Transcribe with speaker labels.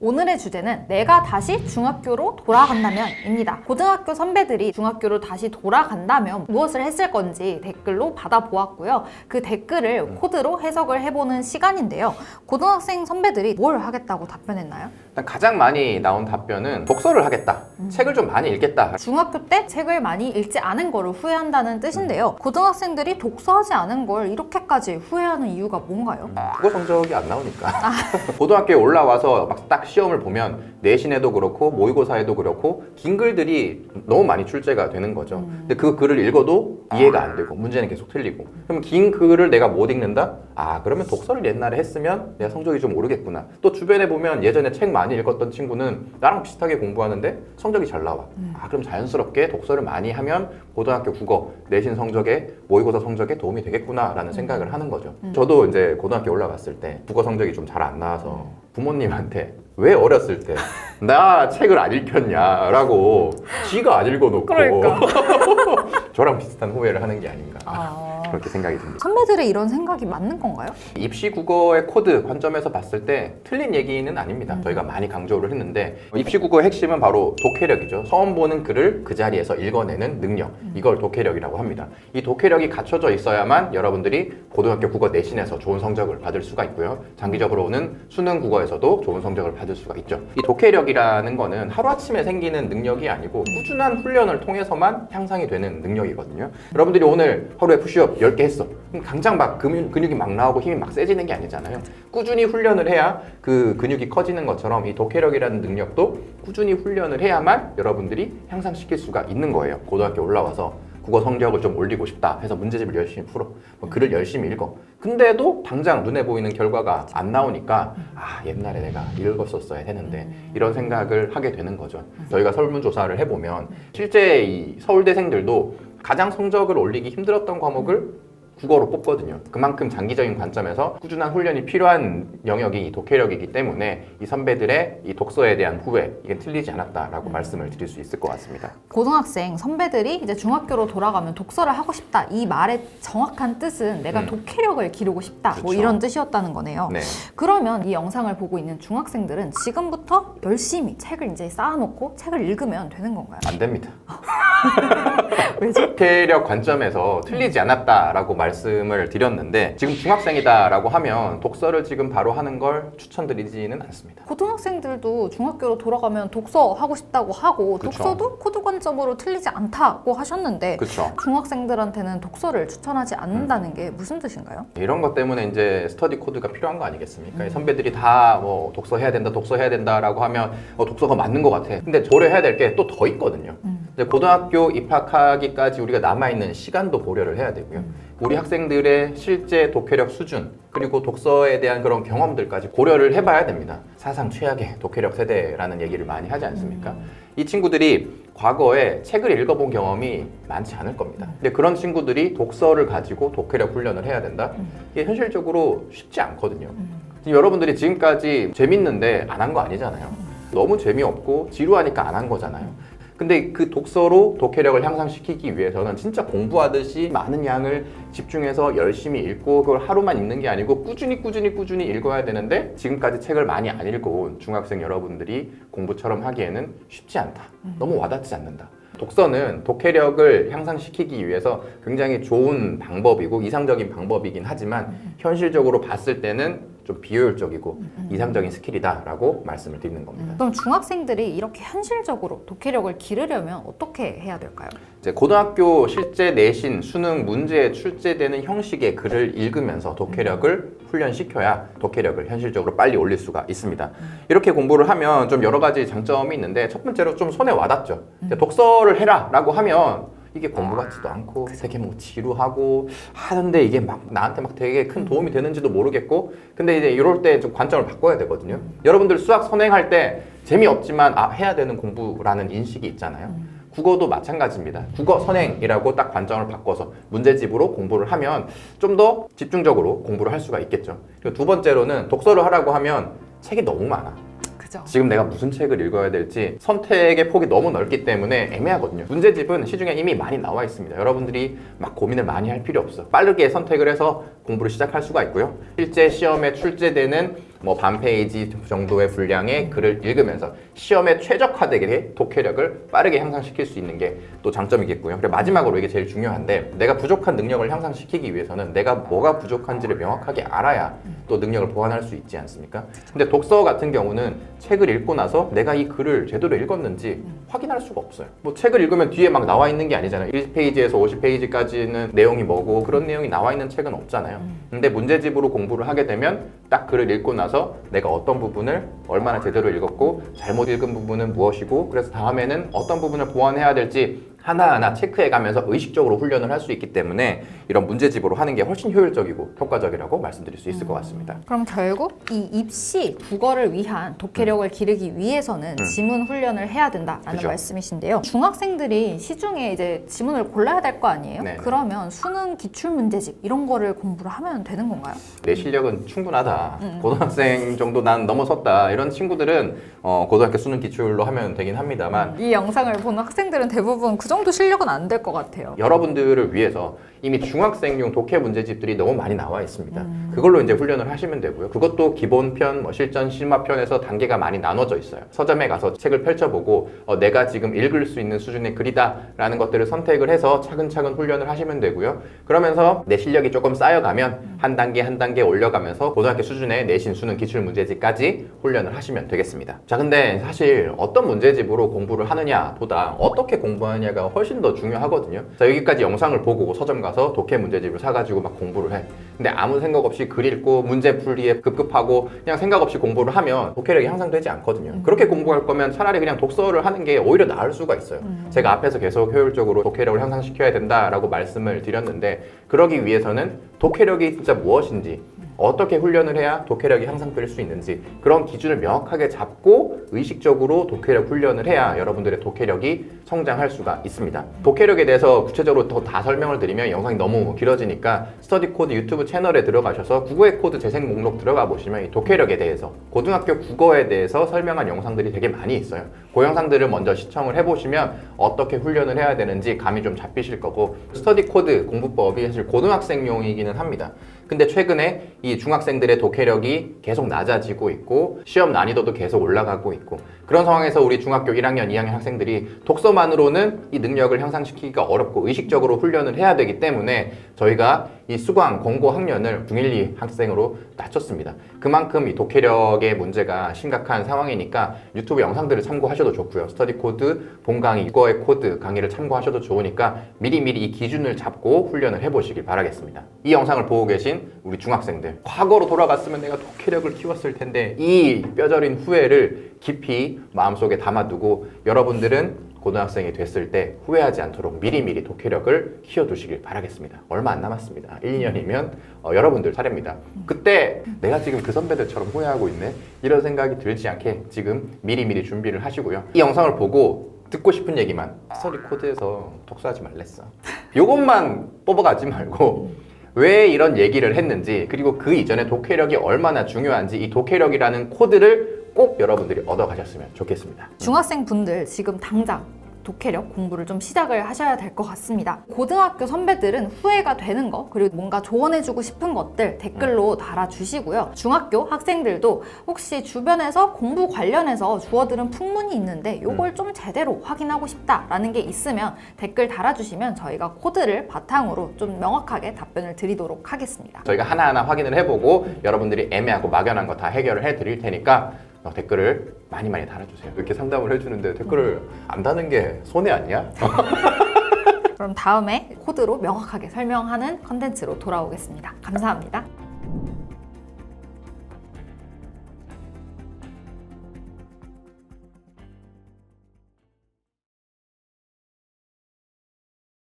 Speaker 1: 오늘의 주제는 내가 다시 중학교로 돌아간다면 입니다. 고등학교 선배들이 중학교로 다시 돌아간다면 무엇을 했을 건지 댓글로 받아보았고요. 그 댓글을 코드로 해석을 해보는 시간인데요. 고등학생 선배들이 뭘 하겠다고 답변했나요?
Speaker 2: 일단 가장 많이 나온 답변은 독서를 하겠다. 책을 좀 많이 읽겠다.
Speaker 1: 중학교 때 책을 많이 읽지 않은 거를 후회한다는 뜻인데요. 고등학생들이 독서하지 않은 걸 이렇게까지 후회하는 이유가 뭔가요?
Speaker 2: 국어 성적이 안 나오니까. 고등학교에 올라와서 막 딱 시험을 보면 내신에도 그렇고 모의고사에도 그렇고 긴 글들이 너무 많이 출제가 되는 거죠. 근데 그 글을 읽어도 이해가 안 되고 문제는 계속 틀리고. 그럼 긴 글을 내가 못 읽는다? 아 그러면 독서를 옛날에 했으면 내가 성적이 좀 오르겠구나. 또 주변에 보면 예전에 책 많이 읽었던 친구는 나랑 비슷하게 공부하는데 성적이 잘 나와. 아 그럼 자연스럽게 독서를 많이 하면 고등학교 국어 내신 성적에 모의고사 성적에 도움이 되겠구나라는 생각을 하는 거죠. 저도 이제 고등학교 올라갔을 때 국어 성적이 좀 잘 안 나와서 부모님한테 왜 어렸을 때 나 책을 안 읽혔냐라고 지가 안 읽어놓고
Speaker 1: 그러니까.
Speaker 2: 저랑 비슷한 후회를 하는 게 아닌가.
Speaker 1: 아...
Speaker 2: 그렇게 생각이 듭니다.
Speaker 1: 선배들의 이런 생각이 맞는 건가요?
Speaker 2: 입시 국어의 코드 관점에서 봤을 때 틀린 얘기는 아닙니다. 저희가 많이 강조를 했는데 입시 국어의 핵심은 바로 독해력이죠. 처음 보는 글을 그 자리에서 읽어내는 능력. 이걸 독해력이라고 합니다. 이 독해력이 갖춰져 있어야만 여러분들이 고등학교 국어 내신에서 좋은 성적을 받을 수가 있고요. 장기적으로는 수능 국어에서도 좋은 성적을 받을 수가 있죠. 이 독해력이라는 거는 하루아침에 생기는 능력이 아니고 꾸준한 훈련을 통해서만 향상이 되는 능력이거든요. 여러분들이 오늘 하루에 푸시업 10개 했어. 그럼 당장 막 근육, 근육이 막 나오고 힘이 막 세지는 게 아니잖아요. 꾸준히 훈련을 해야 그 근육이 커지는 것처럼 이 독해력이라는 능력도 꾸준히 훈련을 해야만 여러분들이 향상시킬 수가 있는 거예요. 고등학교 올라와서 국어 성적을 좀 올리고 싶다 해서 문제집을 열심히 풀어. 뭐 글을 열심히 읽어. 근데도 당장 눈에 보이는 결과가 안 나오니까 아 옛날에 내가 읽었었어야 되는데 이런 생각을 하게 되는 거죠. 저희가 설문조사를 해보면 실제 이 서울대생들도 가장 성적을 올리기 힘들었던 과목을 국어로 뽑거든요. 그만큼 장기적인 관점에서 꾸준한 훈련이 필요한 영역이 이 독해력이기 때문에 이 선배들의 이 독서에 대한 후회 이게 틀리지 않았다라고 말씀을 드릴 수 있을 것 같습니다.
Speaker 1: 고등학생 선배들이 이제 중학교로 돌아가면 독서를 하고 싶다 이 말의 정확한 뜻은 내가
Speaker 2: 음.
Speaker 1: 독해력을 기르고 싶다 뭐
Speaker 2: 그쵸.
Speaker 1: 이런 뜻이었다는 거네요.
Speaker 2: 네.
Speaker 1: 그러면 이 영상을 보고 있는 중학생들은 지금부터 열심히 책을 이제 쌓아놓고 책을 읽으면 되는 건가요?
Speaker 2: 안 됩니다.
Speaker 1: 왜죠?
Speaker 2: 독해력 관점에서 틀리지 않았다라고 말 씀을 드렸는데 지금 중학생이다라고 하면 독서를 지금 바로 하는 걸 추천드리지는 않습니다.
Speaker 1: 고등학생들도 중학교로 돌아가면 독서 하고 싶다고 하고
Speaker 2: 그쵸.
Speaker 1: 독서도 코드 관점으로 틀리지 않다고 하셨는데
Speaker 2: 그렇죠.
Speaker 1: 중학생들한테는 독서를 추천하지 않는다는 게 무슨 뜻인가요?
Speaker 2: 이런 것 때문에 이제 스터디 코드가 필요한 거 아니겠습니까?
Speaker 1: 음.
Speaker 2: 선배들이 다 뭐 독서해야 된다, 독서해야 된다라고 하면 어, 독서가 맞는 것 같아. 근데 고려해야 될 게 또 더 있거든요.
Speaker 1: 음.
Speaker 2: 이제 고등학교 입학하기까지 우리가 남아있는 시간도 고려를 해야 되고요.
Speaker 1: 음.
Speaker 2: 우리 학생들의 실제 독해력 수준 그리고 독서에 대한 그런 경험들까지 고려를 해봐야 됩니다. 사상 최악의 독해력 세대라는 얘기를 많이 하지 않습니까?
Speaker 1: 음.
Speaker 2: 이 친구들이 과거에 책을 읽어본 경험이 많지 않을 겁니다. 근데 그런 친구들이 독서를 가지고 독해력 훈련을 해야 된다? 이게 현실적으로 쉽지 않거든요. 지금 여러분들이 지금까지 재밌는데 안 한 거 아니잖아요. 너무 재미없고 지루하니까 안 한 거잖아요. 근데 그 독서로 독해력을 향상시키기 위해서는 진짜 공부하듯이 많은 양을 집중해서 열심히 읽고 그걸 하루만 읽는 게 아니고 꾸준히 꾸준히 꾸준히 읽어야 되는데 지금까지 책을 많이 안 읽어온 중학생 여러분들이 공부처럼 하기에는 쉽지 않다. 너무 와닿지 않는다. 독서는 독해력을 향상시키기 위해서 굉장히 좋은 방법이고 이상적인 방법이긴 하지만 현실적으로 봤을 때는 좀 비효율적이고 이상적인 스킬이다라고 말씀을 드리는 겁니다.
Speaker 1: 그럼 중학생들이 이렇게 현실적으로 독해력을 기르려면 어떻게 해야 될까요?
Speaker 2: 이제 고등학교 실제 내신 수능 문제에 출제되는 형식의 글을 읽으면서 독해력을 훈련시켜야 독해력을 현실적으로 빨리 올릴 수가 있습니다. 이렇게 공부를 하면 좀 여러 가지 장점이 있는데 첫 번째로 좀 손에 와닿죠. 독서를 해라라고 하면 이게 공부 같지도 않고 되게 뭐 지루하고 하는데 이게 막 나한테 막 되게 큰 도움이 되는지도 모르겠고 근데 이제 이럴 때 좀 관점을 바꿔야 되거든요. 여러분들 수학 선행할 때 재미없지만 아 해야 되는 공부라는 인식이 있잖아요. 국어도 마찬가지입니다. 국어 선행이라고 딱 관점을 바꿔서 문제집으로 공부를 하면 좀 더 집중적으로 공부를 할 수가 있겠죠. 그리고 두 번째로는 독서를 하라고 하면 책이 너무 많아.
Speaker 1: 그죠?
Speaker 2: 지금 내가 무슨 책을 읽어야 될지 선택의 폭이 너무 넓기 때문에 애매하거든요. 문제집은 시중에 이미 많이 나와 있습니다. 여러분들이 막 고민을 많이 할 필요 없어. 빠르게 선택을 해서 공부를 시작할 수가 있고요. 실제 시험에 출제되는 뭐 반 페이지 정도의 분량의 글을 읽으면서 시험에 최적화되게 독해력을 빠르게 향상시킬 수 있는 게 또 장점이겠고요. 그리고 마지막으로 이게 제일 중요한데 내가 부족한 능력을 향상시키기 위해서는 내가 뭐가 부족한지를 명확하게 알아야 또 능력을 보완할 수 있지 않습니까? 근데 독서 같은 경우는 책을 읽고 나서 내가 이 글을 제대로 읽었는지 확인할 수가 없어요. 뭐 책을 읽으면 뒤에 막 나와 있는 게 아니잖아요. 1페이지에서 50페이지까지는 내용이 뭐고 그런 내용이 나와 있는 책은 없잖아요. 근데 문제집으로 공부를 하게 되면 딱 글을 읽고 나서 내가 어떤 부분을 얼마나 제대로 읽었고 잘못 읽은 부분은 무엇이고 그래서 다음에는 어떤 부분을 보완해야 될지 하나하나 체크해 가면서 의식적으로 훈련을 할 수 있기 때문에 이런 문제집으로 하는 게 훨씬 효율적이고 효과적이라고 말씀드릴 수 있을 것 같습니다.
Speaker 1: 그럼 결국 이 입시 국어를 위한 독해력을 기르기 위해서는 지문 훈련을 해야 된다라는
Speaker 2: 음. 그죠.
Speaker 1: 말씀이신데요. 중학생들이 시중에 이제 지문을 골라야 될 거 아니에요?
Speaker 2: 네네.
Speaker 1: 그러면 수능 기출 문제집 이런 거를 공부를 하면 되는 건가요?
Speaker 2: 내 실력은 충분하다.
Speaker 1: 음.
Speaker 2: 고등학생 정도 난 넘어섰다. 이런 친구들은 어, 고등학교 수능 기출로 하면 되긴 합니다만
Speaker 1: 이 영상을 보는 학생들은 대부분 그 정도 실력은 안 될 것 같아요.
Speaker 2: 여러분들을 위해서 이미 중학생용 독해 문제집들이 너무 많이 나와 있습니다.
Speaker 1: 음.
Speaker 2: 그걸로 이제 훈련을 하시면 되고요. 그것도 기본편, 뭐 실전, 실마편에서 단계가 많이 나눠져 있어요. 서점에 가서 책을 펼쳐보고 어, 내가 지금 읽을 수 있는 수준의 글이다라는 것들을 선택을 해서 차근차근 훈련을 하시면 되고요. 그러면서 내 실력이 조금 쌓여가면 한 단계 한 단계 올려가면서 고등학교 수준의 내신 수능 기출 문제집까지 훈련을 하시면 되겠습니다. 자, 근데 사실 어떤 문제집으로 공부를 하느냐보다 어떻게 공부하느냐가 훨씬 더 중요하거든요. 자, 여기까지 영상을 보고 서점 가서 독해 문제집을 사가지고 막 공부를 해. 근데 아무 생각 없이 글 읽고 문제 풀이에 급급하고 그냥 생각 없이 공부를 하면 독해력이 향상되지 않거든요. 그렇게 공부할 거면 차라리 그냥 독서를 하는 게 오히려 나을 수가 있어요. 제가 앞에서 계속 효율적으로 독해력을 향상시켜야 된다라고 말씀을 드렸는데 그러기 위해서는 독해력이 진짜 무엇인지 어떻게 훈련을 해야 독해력이 향상될 수 있는지 그런 기준을 명확하게 잡고 의식적으로 독해력 훈련을 해야 여러분들의 독해력이 성장할 수가 있습니다. 독해력에 대해서 구체적으로 더 다 설명을 드리면 영상이 너무 길어지니까 스터디 코드 유튜브 채널에 들어가셔서 국어의 코드 재생 목록 들어가 보시면 이 독해력에 대해서 고등학교 국어에 대해서 설명한 영상들이 되게 많이 있어요. 그 영상들을 먼저 시청을 해보시면 어떻게 훈련을 해야 되는지 감이 좀 잡히실 거고 스터디 코드 공부법이 사실 고등학생용이기는 합니다. 근데 최근에 이 중학생들의 독해력이 계속 낮아지고 있고 시험 난이도도 계속 올라가고 있고 그런 상황에서 우리 중학교 1학년, 2학년 학생들이 독서만으로는 이 능력을 향상시키기가 어렵고 의식적으로 훈련을 해야 되기 때문에 저희가 이 수강 권고 학년을 중1, 2 학생으로 낮췄습니다. 그만큼 이 독해력의 문제가 심각한 상황이니까 유튜브 영상들을 참고하셔도 좋고요. 스터디 코드, 본 강의, 이거의 코드 강의를 참고하셔도 좋으니까 미리미리 이 기준을 잡고 훈련을 해보시길 바라겠습니다. 이 영상을 보고 계신 우리 중학생들 과거로 돌아갔으면 내가 독해력을 키웠을 텐데 이 뼈저린 후회를 깊이 마음속에 담아두고 여러분들은 고등학생이 됐을 때 후회하지 않도록 미리미리 독해력을 키워두시길 바라겠습니다. 얼마 안 남았습니다. 1, 2년이면 여러분들 차례입니다. 그때 내가 지금 그 선배들처럼 후회하고 있네? 이런 생각이 들지 않게 지금 미리미리 준비를 하시고요. 이 영상을 보고 듣고 싶은 얘기만 스터디 코드에서 독서하지 말랬어. 요것만 뽑아가지 말고 왜 이런 얘기를 했는지 그리고 그 이전에 독해력이 얼마나 중요한지 이 독해력이라는 코드를 꼭 여러분들이 얻어가셨으면 좋겠습니다.
Speaker 1: 중학생 분들 지금 당장 독해력 공부를 좀 시작을 하셔야 될 것 같습니다. 고등학교 선배들은 후회가 되는 거 그리고 뭔가 조언해주고 싶은 것들 댓글로 달아주시고요. 중학교 학생들도 혹시 주변에서 공부 관련해서 주어들은 풍문이 있는데 요걸 좀 제대로 확인하고 싶다라는 게 있으면 댓글 달아주시면 저희가 코드를 바탕으로 좀 명확하게 답변을 드리도록 하겠습니다.
Speaker 2: 저희가 하나하나 확인을 해보고 여러분들이 애매하고 막연한 거 다 해결을 해드릴 테니까 어, 댓글을 많이 많이 달아주세요. 이렇게 상담을 해주는데 댓글을 안 다는 게 손해 아니야?
Speaker 1: 그럼 다음에 코드로 명확하게 설명하는 컨텐츠로 돌아오겠습니다. 감사합니다.